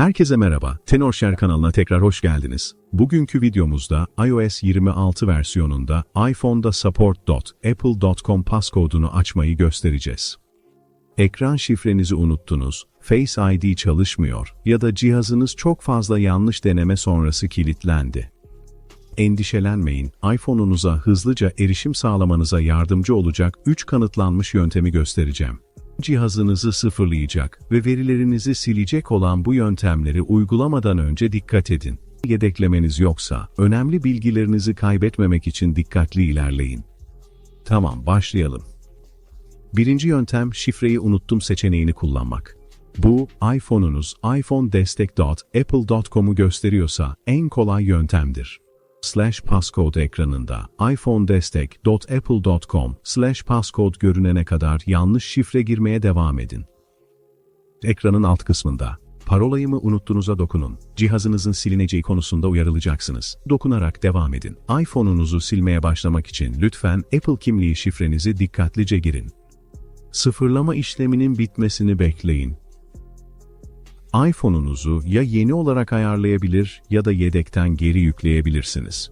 Herkese merhaba, TenorShare kanalına tekrar hoş geldiniz. Bugünkü videomuzda iOS 26 versiyonunda iPhone'da support.apple.com passcode'unu açmayı göstereceğiz. Ekran şifrenizi unuttunuz, Face ID çalışmıyor ya da cihazınız çok fazla yanlış deneme sonrası kilitlendi. Endişelenmeyin, iPhone'unuza hızlıca erişim sağlamanıza yardımcı olacak 3 kanıtlanmış yöntemi göstereceğim. Cihazınızı sıfırlayacak ve verilerinizi silecek olan bu yöntemleri uygulamadan önce dikkat edin. Yedeklemeniz yoksa, önemli bilgilerinizi kaybetmemek için dikkatli ilerleyin. Tamam, başlayalım. Birinci yöntem şifreyi unuttum seçeneğini kullanmak. Bu, iPhone'unuz iPhoneDestek.apple.com'u gösteriyorsa en kolay yöntemdir. Slash passcode ekranında iPhoneDestek.apple.com slash passcode görünene kadar yanlış şifre girmeye devam edin. Ekranın alt kısmında Parolayı mı unuttuğunuza dokunun. Cihazınızın silineceği konusunda uyarılacaksınız. Dokunarak devam edin. iPhone'unuzu silmeye başlamak için lütfen Apple kimliği şifrenizi dikkatlice girin. Sıfırlama işleminin bitmesini bekleyin. iPhone'unuzu ya yeni olarak ayarlayabilir ya da yedekten geri yükleyebilirsiniz.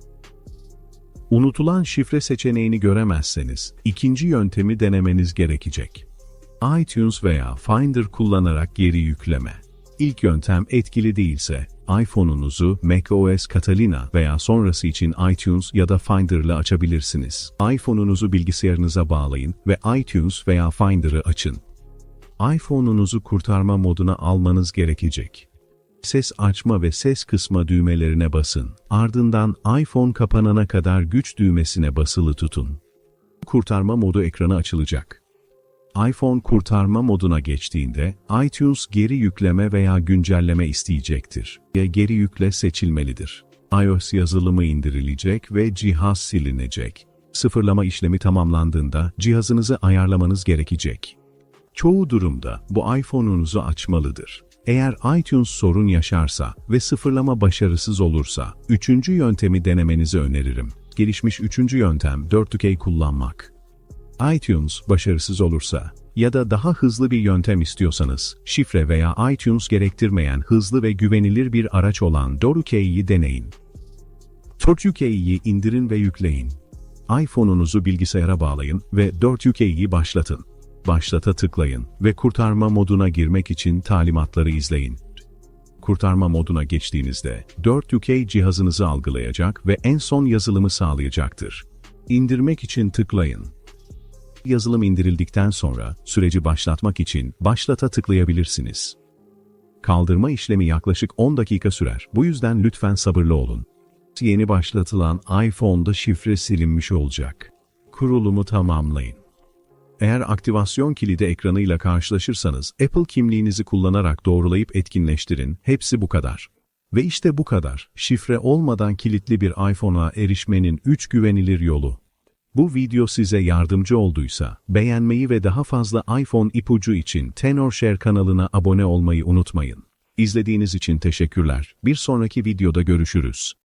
Unutulan şifre seçeneğini göremezseniz ikinci yöntemi denemeniz gerekecek. iTunes veya Finder kullanarak geri yükleme. İlk yöntem etkili değilse, iPhone'unuzu macOS Catalina veya sonrası için iTunes ya da Finder'la açabilirsiniz. iPhone'unuzu bilgisayarınıza bağlayın ve iTunes veya Finder'ı açın. iPhone'unuzu kurtarma moduna almanız gerekecek. Ses açma ve ses kısma düğmelerine basın. Ardından iPhone kapanana kadar güç düğmesine basılı tutun. Kurtarma modu ekranı açılacak. iPhone kurtarma moduna geçtiğinde iTunes geri yükleme veya güncelleme isteyecektir. Ya geri yükle seçilmelidir. iOS yazılımı indirilecek ve cihaz silinecek. Sıfırlama işlemi tamamlandığında cihazınızı ayarlamanız gerekecek. Çoğu durumda bu iPhone'unuzu açmalıdır. Eğer iTunes sorun yaşarsa ve sıfırlama başarısız olursa, üçüncü yöntemi denemenizi öneririm. Gelişmiş üçüncü yöntem 4K kullanmak. iTunes başarısız olursa ya da daha hızlı bir yöntem istiyorsanız, şifre veya iTunes gerektirmeyen hızlı ve güvenilir bir araç olan 4UK'yi deneyin. 4UK'yi indirin ve yükleyin. iPhone'unuzu bilgisayara bağlayın ve 4UK'yi başlatın. Başlata tıklayın ve kurtarma moduna girmek için talimatları izleyin. Kurtarma moduna geçtiğinizde 4UK cihazınızı algılayacak ve en son yazılımı sağlayacaktır. İndirmek için tıklayın. Yazılım indirildikten sonra süreci başlatmak için başlata tıklayabilirsiniz. Kaldırma işlemi yaklaşık 10 dakika sürer. Bu yüzden lütfen sabırlı olun. Yeni başlatılan iPhone'da şifre silinmiş olacak. Kurulumu tamamlayın. Eğer aktivasyon kilidi ekranıyla karşılaşırsanız Apple kimliğinizi kullanarak doğrulayıp etkinleştirin. Hepsi bu kadar. Ve işte bu kadar. Şifre olmadan kilitli bir iPhone'a erişmenin 3 güvenilir yolu. Bu video size yardımcı olduysa beğenmeyi ve daha fazla iPhone ipucu için TenorShare kanalına abone olmayı unutmayın. İzlediğiniz için teşekkürler. Bir sonraki videoda görüşürüz.